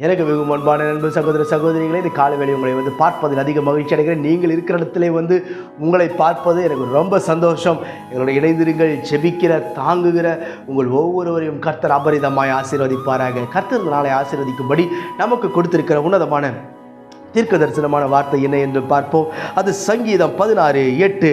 எனக்கு வெகு முன்பான நண்பு சகோதர சகோதரிகளே இந்த காலவேளை உங்களை வந்து பார்ப்பதில் அதிக மகிழ்ச்சி அடைகிறேன். நீங்கள் இருக்கிற இடத்துல வந்து உங்களை பார்ப்பது எனக்கு ரொம்ப சந்தோஷம். எங்களோட இணைந்திருங்கள் செபிக்கிற தாங்குகிற உங்கள் ஒவ்வொருவரையும் கர்த்தர் அபரிதமாய் ஆசீர்வதிப்பாராக. கர்த்தர் நாளை ஆசீர்வதிக்கும்படி நமக்கு கொடுத்திருக்கிற உன்னதமான தீர்க்க தரிசனமான வார்த்தை என்ன என்று பார்ப்போம். அது சங்கீதம் பதினாறு எட்டு.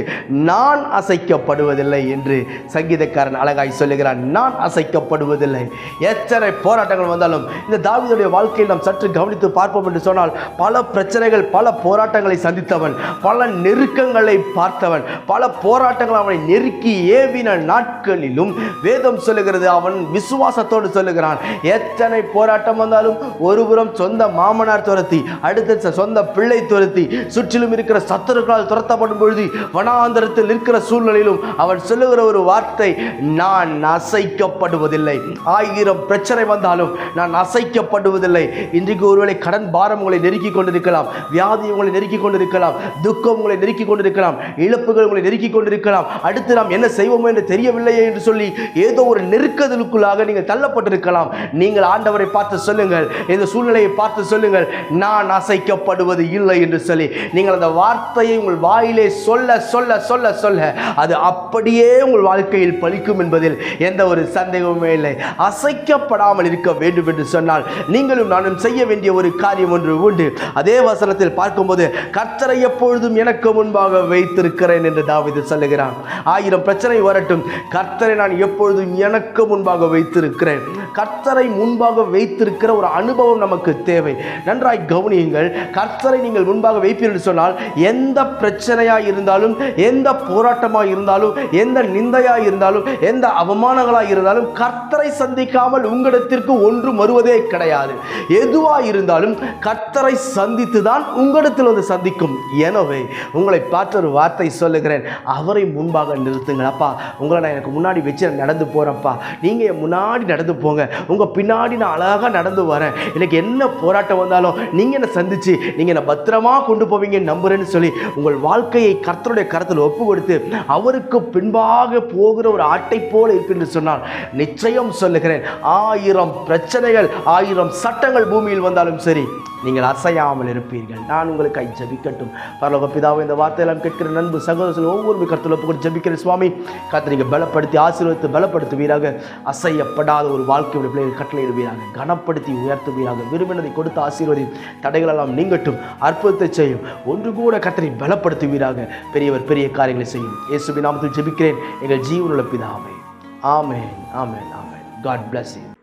நான் அசைக்கப்படுவதில்லை என்று சங்கீதக்காரன் அழகாய் சொல்லுகிறான். நான் அசைக்கப்படுவதில்லை. எத்தனை போராட்டங்கள் வந்தாலும் இந்த தாவீதுடைய வாழ்க்கையில் நாம் சற்று கவனித்து பார்ப்போம் என்று சொன்னால் பல பிரச்சனைகள் பல போராட்டங்களை சந்தித்தவன் பல நெருக்கங்களை பார்த்தவன் பல போராட்டங்கள் அவனை நெருக்கி ஏவின நாட்களிலும் வேதம் சொல்லுகிறது அவன் விசுவாசத்தோடு சொல்லுகிறான். எத்தனை போராட்டம் வந்தாலும் ஒருபுறம் சொந்த மாமனார் துரத்தி அடுத்த சொந்த பிள்ளை துரத்தி சுற்றிலும் இருக்கிற சத்துருக்களால் துரத்தப்படும் பொழுது வனாந்தரத்தில் இருக்கிற சூழ்நிலையிலும் அவன் சொல்லுகிற ஒரு வார்த்தை நான் அசைக்கப்படுவதில்லை ஆயிரம் பிரச்சனை வந்தாலும் நான் அசைக்கப்படுவதில்லை இன்றைக்கு ஒருவேளை கடன் பாரம் உங்களை நெருக்கி கொண்டிருக்கலாம். வியாதி உங்களை நெருக்கி கொண்டிருக்கலாம். துக்கம் உங்களை நெருக்கி கொண்டிருக்கலாம். இழப்புகள் உங்களை நெருக்கி கொண்டிருக்கலாம். அடுத்து நாம் என்ன செய்வோம் என்று தெரியவில்லையே என்று சொல்லி ஏதோ ஒரு நெருக்கதலுக்குள்ளாக நீங்கள் தள்ளப்பட்டிருக்கலாம். நீங்கள் ஆண்டவரை பார்த்து சொல்லுங்கள். இந்த சூழ்நிலையை பார்த்து சொல்லுங்கள். நான் அசைக்கப்படுவது இல்லை என்று சொல்லி நீங்கள் அந்த வார்த்தையை உங்கள் வாயிலே சொல்ல சொல்ல சொல்ல சொல்ல அது அப்படியே உங்கள் வாழ்க்கையில் பலிக்கும் என்பதில் எந்த ஒரு சந்தேகமுமே இல்லை. அசைக்கப்படாமல் இருக்க வேண்டும் என்று சொன்னால் நீங்களும் நானும் செய்ய வேண்டிய ஒரு காரியம் ஒன்று உண்டு. அதே வசனத்தில் பார்க்கும்போது கர்த்தரை எப்பொழுதும் எனக்கு முன்பாக வைத்திருக்கிறேன் என்று தாவிது சொல்லுகிறான். ஆயிரம் பிரச்சனை வரட்டும். கர்த்தரை நான் எப்பொழுதும் எனக்கு முன்பாக வைத்திருக்கிறேன். கர்த்தரை முன்பாக வைத்திருக்கிற ஒரு அனுபவம் நமக்கு தேவை. நன்றாய் கவனியுங்கள் கர்த்தரை நீங்கள் முன்பாக வைப்பீர்கள் சொன்னால் எந்த பிரச்சனையாக இருந்தாலும் எந்த போராட்டமாக இருந்தாலும் எந்த நிந்தையாக இருந்தாலும் எந்த அவமானங்களாக இருந்தாலும் கர்த்தரை சந்திக்காமல் உங்களிடத்திற்கு ஒன்று வருவதே கிடையாது. எதுவாக இருந்தாலும் கர்த்தரை சந்தித்து தான் உங்களிடத்தில் வந்து சந்திக்கும். எனவே உங்களை பார்த்து ஒரு வார்த்தை சொல்லுகிறேன். அவரை முன்பாக நிறுத்துங்கள். அப்பா உங்களை நான் எனக்கு முன்னாடி வச்சு நடந்து போகிறேன்ப்பா நீங்கள் என் முன்னாடி நடந்து போங்க. உங்கள் பின்னாடி நான் அழகாக நடந்து வரேன். எனக்கு என்ன போராட்டம் வந்தாலும் நீங்கள் என்னை சந்திச்சு நீங்கள் என்னை பத்திரமா கொண்டு போவீங்கன்னு நம்புறேன்னு சொல்லி உங்கள் வாழ்க்கையை கர்த்தருடைய கரத்தில் ஒப்பு கொடுத்து அவருக்கு பின்பாக போகிற ஒரு ஆட்டை போல இருக்குன்னு சொன்னால் நிச்சயம் சொல்லுகிறேன். ஆயிரம் பிரச்சனைகள் ஆயிரம் சட்டங்கள் பூமியில் வந்தாலும் சரி நீங்கள் அசையாமல் இருப்பீர்கள். நான் உங்களுக்கு கை ஜபிக்கட்டும். பரலோக பிதாவை இந்த வார்த்தையெல்லாம் கேட்கிற நண்பு சகோதரர்கள் ஒவ்வொரு கருத்தில் கூட ஜபிக்கிற சுவாமி கத்தை நீங்கள் பலப்படுத்தி ஆசீர்வதித்து பலப்படுத்துவீராக. அசையப்படாத ஒரு வாழ்க்கையுடைய பிள்ளைகள் கட்டளையிடுவீராக. கனப்படுத்தி உயர்த்துவீராக. விரும்பினதை கொடுத்து ஆசீர்வதி தடைகளெல்லாம் நீங்கட்டும். அற்புதத்தை செய்யும். ஒன்று கூட கத்தனை பலப்படுத்துவீராக. பெரியவர் பெரிய காரியங்களை செய்யும். இயேசு நாமத்தில் ஜபிக்கிறேன். எங்கள் ஜீவனுள்ள பிதாவை. ஆமேன் ஆமேன் ஆமேன். God bless you